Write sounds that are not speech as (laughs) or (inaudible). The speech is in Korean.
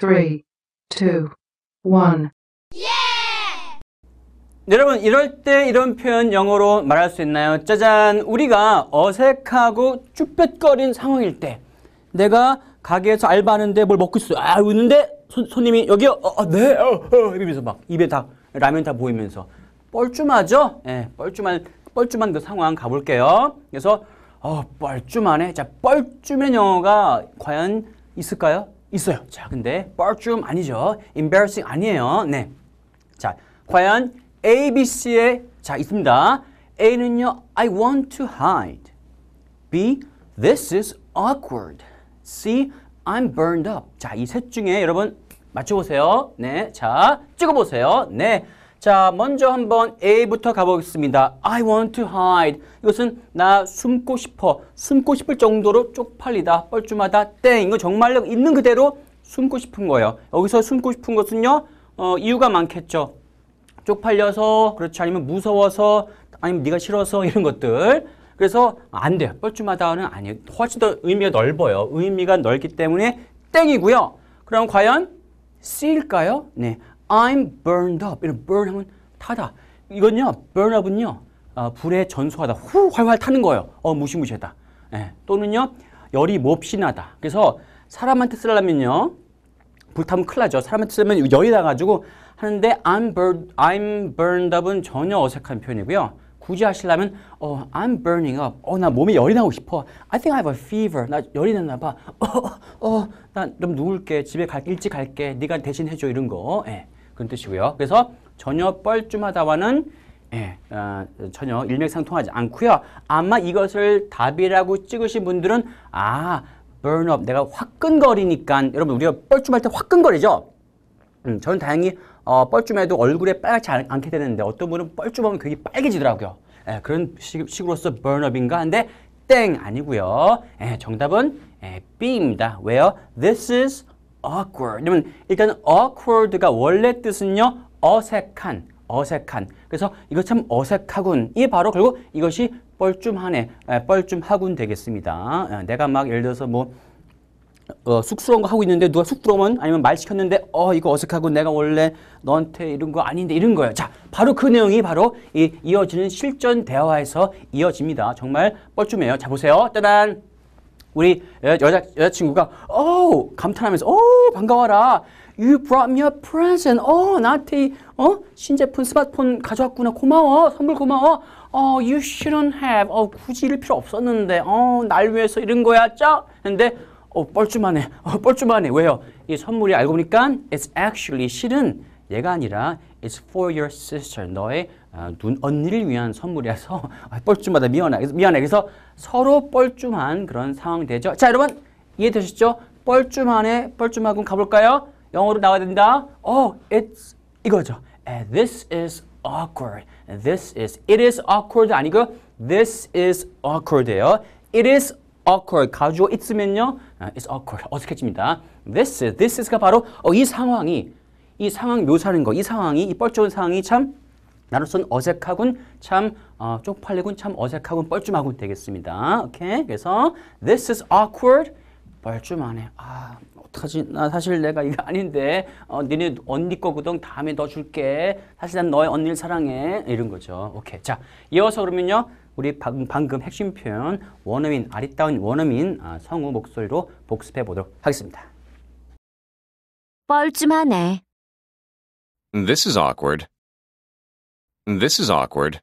three, one. 여러분 이럴 때 이런 표현 영어로 말할 수 있나요? 짜잔 우리가 어색하고 쭈뼛거린 상황일 때 내가 가게에서 알바하는데 뭘 먹고 있어요 아 웃는데 손, 손님이 여기요 어, 어, 네 어, 어, 이러면서 막 입에 다 라면 다 보이면서 뻘쭘하죠? 예, 뻘쭘한 뻘쭘한 그 상황 가볼게요 그래서 어 뻘쭘하네 자 뻘쭘한 영어가 과연 있을까요? 있어요 자 근데 뻘쭘 아니죠 embarrassing 아니에요 네 자, 과연 A, B, C에 자 있습니다. A는요, I want to hide. B, this is awkward. C, I'm burned up. 자, 이 셋 중에 여러분 맞춰보세요. 네, 자, 찍어보세요. 네. 자, 먼저 한번 A부터 가보겠습니다. I want to hide. 이것은 나 숨고 싶어. 숨고 싶을 정도로 쪽팔리다, 뻘쭘하다, 땡. 이거 정말로 있는 그대로 숨고 싶은 거예요. 여기서 숨고 싶은 것은요, 어, 이유가 많겠죠. 쪽팔려서 그렇지 아니면 무서워서 아니면 네가 싫어서 이런 것들 그래서 안 돼요 뻘쭘하다는 아니에요 훨씬 더 의미가 넓어요 의미가 넓기 때문에 땡이고요 그럼 과연 C일까요? 네 I'm burned up 이런 burn 하면 타다 이건요 burn up은요 어, 불에 전소하다 후 활활 타는 거예요 어 무시무시하다 예, 또는요 열이 몹시 나다 그래서 사람한테 쓰려면요 불타면 큰일 나죠. 사람한테 쓰면 열이 나가지고 하는데 I'm burned, I'm burned up은 전혀 어색한 표현이고요. 굳이 하시려면 어, I'm burning up. 어, 나 몸에 열이 나고 싶어. I think I have a fever. 나 열이 났나 봐. 어, 어, 나 좀 누울게. 집에 갈 일찍 갈게. 네가 대신 해줘 이런 거. 예, 그런 뜻이고요. 그래서 전혀 뻘쭘하다와는 예, 어, 전혀 일맥상통하지 않고요. 아마 이것을 답이라고 찍으신 분들은 아 burn up 내가 화끈거리니까 여러분 우리가 뻘쭘할 때 화끈거리죠. 음, 저는 다행히 어, 뻘쭘해도 얼굴에 빨갛지 않, 않게 되는데 어떤 분은 뻘쭘하면 그게 빨개지더라고요. 예, 그런 식, 식으로서 burn up인가 한데 땡 아니고요. 예, 정답은 예, B입니다. 왜요? This is awkward. 그러면 일단 awkward가 원래 뜻은요 어색한, 어색한. 그래서 이거 참 어색하군. 이게 바로 결국 이것이 뻘쭘하네, 에, 뻘쭘하군 되겠습니다. 에, 내가 막 예를 들어서 뭐 어, 쑥스러운 거 하고 있는데 누가 쑥스러우면 아니면 말 시켰는데 어 이거 어색하고 내가 원래 너한테 이런 거 아닌데 이런 거예요. 자, 바로 그 내용이 바로 이 이어지는 실전 대화에서 이어집니다. 정말 뻘쭘해요. 자 보세요. 따단 우리 여- 여자 여자친구가 어 감탄하면서 어 반가워라. You brought me a present. 어 나한테 어 신제품 스마트폰 가져왔구나. 고마워. 선물 고마워. 어 you shouldn't have. 어 굳이 이럴 필요 없었는데. 어날 위해서 이런 거야. 짜. 근데 어 뻘쭘하네. 어 뻘쭘하네. 왜요? 이 선물이 알고 보니까 it's actually 실은 얘가 아니라 it's for your sister. 너의 어, 눈 언니를 위한 선물이라서 (laughs) 아, 뻘쭘하다 미안해. 미안해. 그래서 서로 뻘쭘한 그런 상황이 되죠. 자, 여러분 이해되셨죠? 뻘쭘하네. 뻘쭘하군 가볼까요? 영어로 나와야 된다. 어, it's 이거죠. This is awkward. This is it is awkward 아니고 this is awkward예요. It is awkward 가주어 있으면요, 아, it's awkward 어색해집니다. This is this is가 바로 어, 이 상황이 이 상황 묘사하는 거, 이 상황이 이 뻘쭘한 상황이 참 나로서는 어색하군, 참 어, 쪽팔리군, 참 어색하군, 뻘쭘하군 되겠습니다. 오케이, 그래서 this is awkward, 뻘쭘하네. 아, 어떡하지? 나 사실 내가 이거 아닌데, 어, 니네 언니 거거든. 다음에 너 줄게. 사실 난 너의 언니를 사랑해. 이런 거죠. 오케이. 자, 이어서 그러면요. 우리 방금, 방금 핵심 표현 원어민, 아리따운 원어민 아, 성우 목소리로 복습해 보도록 하겠습니다. 뻘쭘하네. This is awkward. This is awkward.